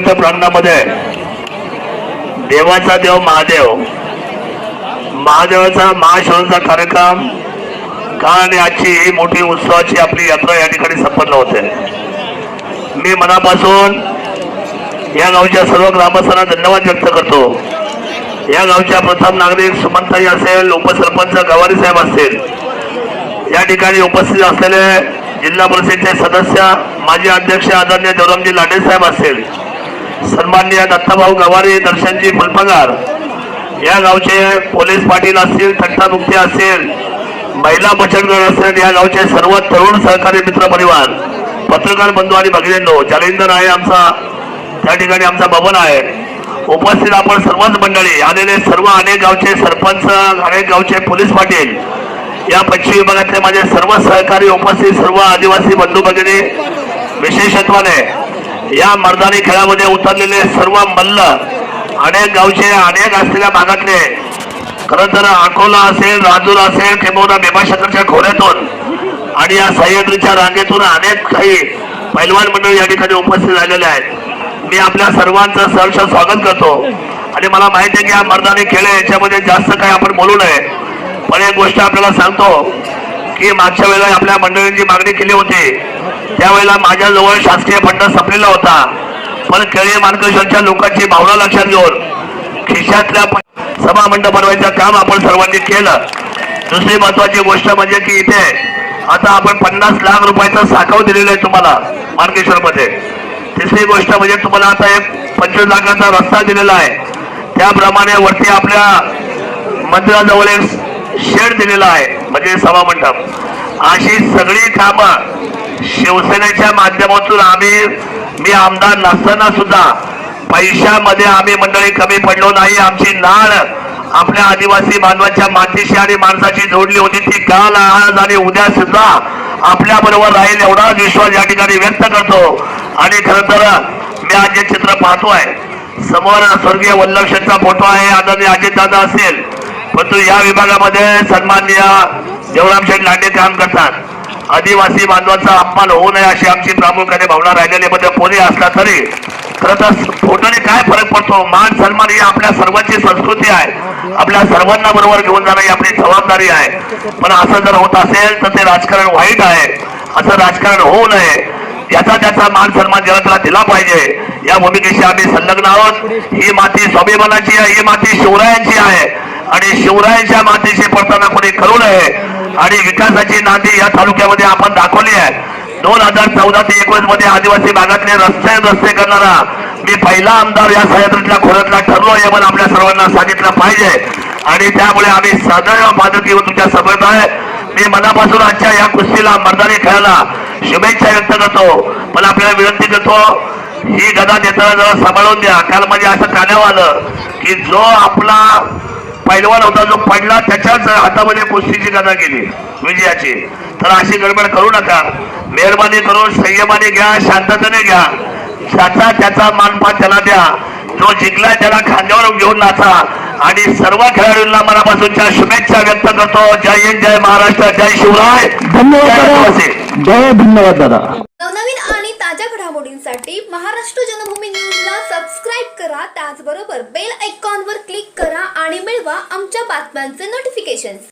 संयुक्त प्रांगणामध्ये देवाचा देव महादेव. महादेवाचा महाशिवचा कार्यक्रम. काल आणि आजची ही मोठी उत्सवाची आपली यात्रा या ठिकाणी संपन्न होते. मी मनापासून या गावच्या सर्व ग्रामस्थांना धन्यवाद व्यक्त करतो. या गावच्या प्रथम नागरिक सुमंताई असेल उपसरपंच गवारी साहेब असतील. या ठिकाणी उपस्थित असलेले जिल्हा परिषदेचे सदस्य माजी अध्यक्ष आदरणीय देवरामजी लांडे साहेब असतील. सन्माननीय दत्ताभाऊ गवारी दर्शनजी फुलपगार. या गावचे पोलीस पाटील असतील थट्टामुक्ती असेल महिला बचत गट असेल या गावचे सर्व तरुण सहकारी मित्र परिवार पत्रकार बंधू आणि भगिनींनो जालिंदर आहे आमचा त्या ठिकाणी आमचा भवन आहे. उपस्थित आपण सर्वच मंडळी आलेले सर्व अनेक गावचे सरपंच अनेक गावचे पोलीस पाटील या पश्चिम विभागातले माझे सर्व सहकारी उपस्थित सर्व आदिवासी बंधू भगिनी विशेषत्वाने या मर्दानी खेळामध्ये उतरलेले सर्व मल्ल अनेक गावचे अनेक असलेल्या भागातले. खरं तर अकोला असेल राजूर असेल किंवा भीमाशंकरच्या खोऱ्यातून आणि या सह्याद्रीच्या रांगेतून अनेक काही पैलवान मंडळी या ठिकाणी उपस्थित झालेले आहेत. मी आपल्या सर्वांचं सहर्ष स्वागत करतो. आणि मला माहिती आहे की हा मर्दानी खेळ याच्यामध्ये जास्त काही आपण बोलू नये. पण एक गोष्ट आपल्याला सांगतो की मागच्या वेळेला आपल्या मंडळींची मागणी केली होती त्यावेळेला माझ्याजवळ शासकीय फंड संपलेला होता. पण केळी मार्गदर्शनच्या लोकांची भावना लक्षात घेऊन खिशातल्या सभा मंडप बनवायचं काम आपण सर्वांनी केलं. दुसरी महत्वाची गोष्ट म्हणजे की इथे आता आपण पन्नास लाख रुपयाचा साठव दिलेलं आहे तुम्हाला मार्गेश्वरमध्ये तिसरी गोष्ट म्हणजे तुम्हाला आता एक पंचवीस लाखाचा रस्ता दिलेला आहे. त्याप्रमाणे वरती आपल्या मंदिराजवळ एक शेड दिलेला आहे म्हणजे सभा मंडप. अशी सगळी कामं शिवसेनेच्या माध्यमातून आम्ही मी आमदार नसताना सुद्धा पैशामध्ये आम्ही मंडळी कमी पडलो नाही. आमची नाळ आपल्या आदिवासी बांधवाच्या मातीशी आणि माणसाची जोडली होती. ती काल आज आणि उद्या सुद्धा आपल्या बरोबर राहील एवढा विश्वास या ठिकाणी व्यक्त करतो. आणि खर तर मी आज जे चित्र पाहतोय. समोर स्वर्गीय वल्लभशेचा फोटो आहे. आदरणीय अजितदादा असेल. परंतु या विभागामध्ये सन्माननीय देवराम शेठ लांडे काम करतात. आदिवासी बांधवांचा अपमान होऊ नये अशी आमची प्रामुख्याने भावना राहिलेली बद्दल कोणी असला तरी खरं तर फोटोने काय फरक पडतो? मान सन्मान ही आपल्या सर्वांची संस्कृती आहे. आपल्या सर्वांना बरोबर घेऊन जाणं ही आपली जबाबदारी आहे. पण असं जर होत असेल तर ते राजकारण वाईट आहे. असं राजकारण होऊ नये. याचा त्याचा मान सन्मान जगातला दिला पाहिजे. या भूमिकेशी आम्ही संलग्न आहोत. ही माती स्वाभिमानाची आहे ही माती शिवरायांची आहे. आणि शिवरायांच्या मातीशी पडताना कोणी करू नये. आणि विकासाची नांदी या तालुक्यामध्ये आपण दाखवली आहे. दोन हजार चौदा ते एकोणीसमध्ये आदिवासी भागातले रस्ते रस्ते करणारा मी पहिला आमदार या सह्याद्रीतल्या खोऱ्यातला ठरलो हे पण आपल्या सर्वांना सांगितलं पाहिजे. आणि त्यामुळे आम्ही सदैव मदत घेऊन तुमच्या सभेत आहे. मी मनापासून आजच्या या कुस्तीला मर्दानी खेळायला शुभेच्छा व्यक्त करतो. पण आपल्याला विनंती करतो ही गदा देताना जरा सांभाळून द्या. काल म्हणजे असं कानावर आलं की जो आपला पैलवान होता जो पडला त्याच्याच हातामध्ये कुस्तीची गदा गेली विजयाची. तर अशी गडबड करू नका. मेहरबानी करून संयमाने घ्या शांततेने घ्या. त्याचा त्याचा मानपान त्याला द्या. जो जिंकलाय त्याला खांद्यावर घेऊन नाचा. आणि सर्व खेळाडूंना मनापासूनच्या शुभेच्छा व्यक्त करतो. जय हिंद जय महाराष्ट्र जय शिवराय. धन्यवाद जय धन्यवाद दादा. नवनवीन आणि ताज्या घडामोडींसाठी महाराष्ट्र जनभूमी सबस्क्राईब करा त्याचबरोबर बेल आयकॉनवर क्लिक करा आणि मिळवा आमच्या बातम्यांचे नोटिफिकेशन्स